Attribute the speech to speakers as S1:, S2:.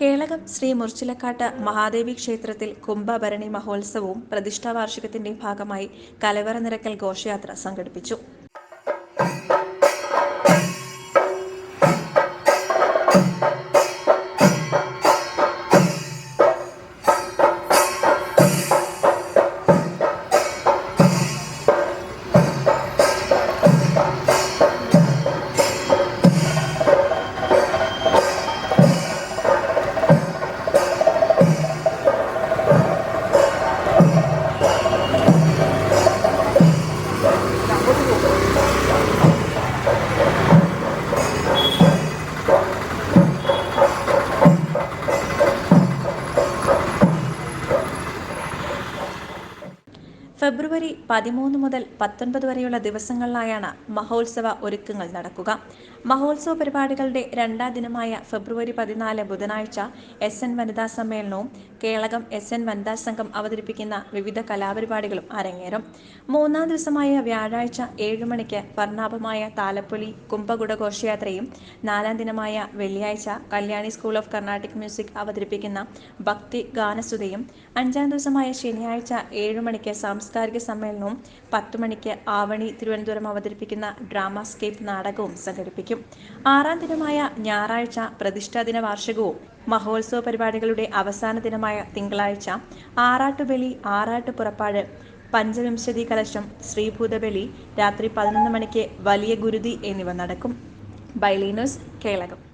S1: കേളകം ശ്രീ മുർച്ചിലക്കാട്ട് മഹാദേവി ക്ഷേത്രത്തിൽ കുംഭഭരണി മഹോത്സവവും പ്രതിഷ്ഠാവാർഷികത്തിന്റെ ഭാഗമായി കലവറ നിരക്കൽ ഘോഷയാത്ര സംഘടിപ്പിച്ചു. ഫെബ്രുവരി പതിമൂന്ന് മുതൽ പത്തൊൻപത് വരെയുള്ള ദിവസങ്ങളിലായാണ് മഹോത്സവ ഒരുക്കങ്ങൾ നടക്കുക. മഹോത്സവ പരിപാടികളുടെ രണ്ടാം ദിനമായ ഫെബ്രുവരി പതിനാല് ബുധനാഴ്ച എസ് എൻ വനിതാ സമ്മേളനവും കേളകം എസ് എൻ വനിതാ സംഘം അവതരിപ്പിക്കുന്ന വിവിധ കലാപരിപാടികളും അരങ്ങേറും. മൂന്നാം ദിവസമായ വ്യാഴാഴ്ച ഏഴ് മണിക്ക് വർണാഭമായ താലപ്പൊലി കുംഭകുട ഘോഷയാത്രയും നാലാം ദിനമായ വെള്ളിയാഴ്ച Kalyani school of Carnatic music അവതരിപ്പിക്കുന്ന ഭക്തി ഗാനസുതയും അഞ്ചാം ദിവസമായ ശനിയാഴ്ച ഏഴ് മണിക്ക് സാംസ്കാരിക സമ്മേളനവും പത്ത് മണിക്ക് ആവണി തിരുവനന്തപുരം അവതരിപ്പിക്കുന്ന ഡ്രാമാസ്കേപ്പ് നാടകവും സംഘടിപ്പിക്കും. ആറാം ദിനമായ ഞായറാഴ്ച പ്രതിഷ്ഠാദിന വാർഷികവും മഹോത്സവ പരിപാടികളുടെ അവസാന ദിനമായ തിങ്കളാഴ്ച ആറാട്ടുബലി ആറാട്ട് പുറപ്പാട് പഞ്ചവിംശതി കലശം ശ്രീഭൂതബലി രാത്രി പതിനൊന്ന് മണിക്ക് വലിയ ഗുരുതി എന്നിവ നടക്കും. ബൈലീനോസ് കേളകം.